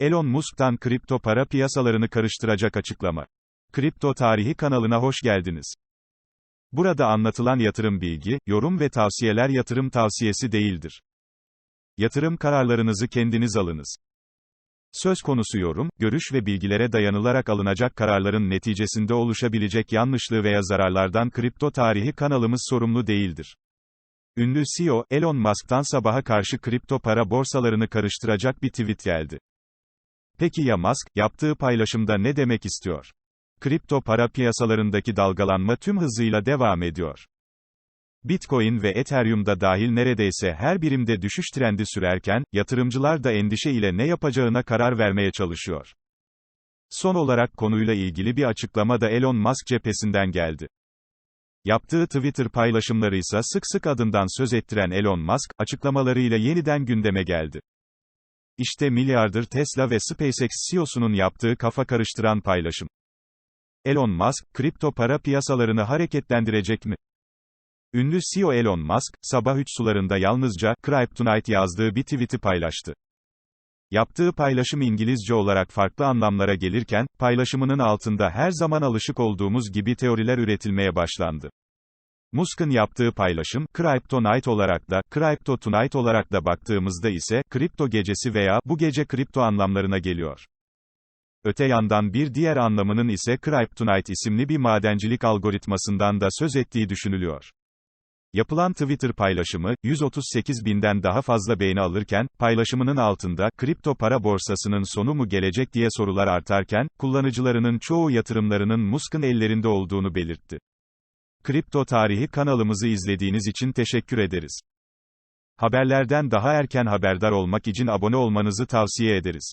Elon Musk'tan kripto para piyasalarını karıştıracak açıklama. Kripto Tarihi kanalına hoş geldiniz. Burada anlatılan yatırım bilgi, yorum ve tavsiyeler yatırım tavsiyesi değildir. Yatırım kararlarınızı kendiniz alınız. Söz konusu yorum, görüş ve bilgilere dayanılarak alınacak kararların neticesinde oluşabilecek yanlışlığı veya zararlardan Kripto Tarihi kanalımız sorumlu değildir. Ünlü CEO, Elon Musk'tan sabaha karşı kripto para borsalarını karıştıracak bir tweet geldi. Peki ya Musk, yaptığı paylaşımda ne demek istiyor? Kripto para piyasalarındaki dalgalanma tüm hızıyla devam ediyor. Bitcoin ve Ethereum'da dahil neredeyse her birimde düşüş trendi sürerken, yatırımcılar da endişe ile ne yapacağına karar vermeye çalışıyor. Son olarak konuyla ilgili bir açıklama da Elon Musk cephesinden geldi. Yaptığı Twitter paylaşımları ise sık sık adından söz ettiren Elon Musk, açıklamalarıyla yeniden gündeme geldi. İşte milyarder Tesla ve SpaceX CEO'sunun yaptığı kafa karıştıran paylaşım. Elon Musk, kripto para piyasalarını hareketlendirecek mi? Ünlü CEO Elon Musk, sabah 3 sularında yalnızca, Kryptonite yazdığı bir tweet'i paylaştı. Yaptığı paylaşım İngilizce olarak farklı anlamlara gelirken, paylaşımının altında her zaman alışık olduğumuz gibi teoriler üretilmeye başlandı. Musk'ın yaptığı paylaşım, Kryptonite olarak da, Crypto Tonight olarak da baktığımızda ise, kripto gecesi veya, bu gece kripto anlamlarına geliyor. Öte yandan bir diğer anlamının ise Kryptonite isimli bir madencilik algoritmasından da söz ettiği düşünülüyor. Yapılan Twitter paylaşımı, 138 binden daha fazla beğeni alırken, paylaşımının altında, kripto para borsasının sonu mu gelecek diye sorular artarken, kullanıcılarının çoğu yatırımlarının Musk'ın ellerinde olduğunu belirtti. Kripto Tarihi kanalımızı izlediğiniz için teşekkür ederiz. Haberlerden daha erken haberdar olmak için abone olmanızı tavsiye ederiz.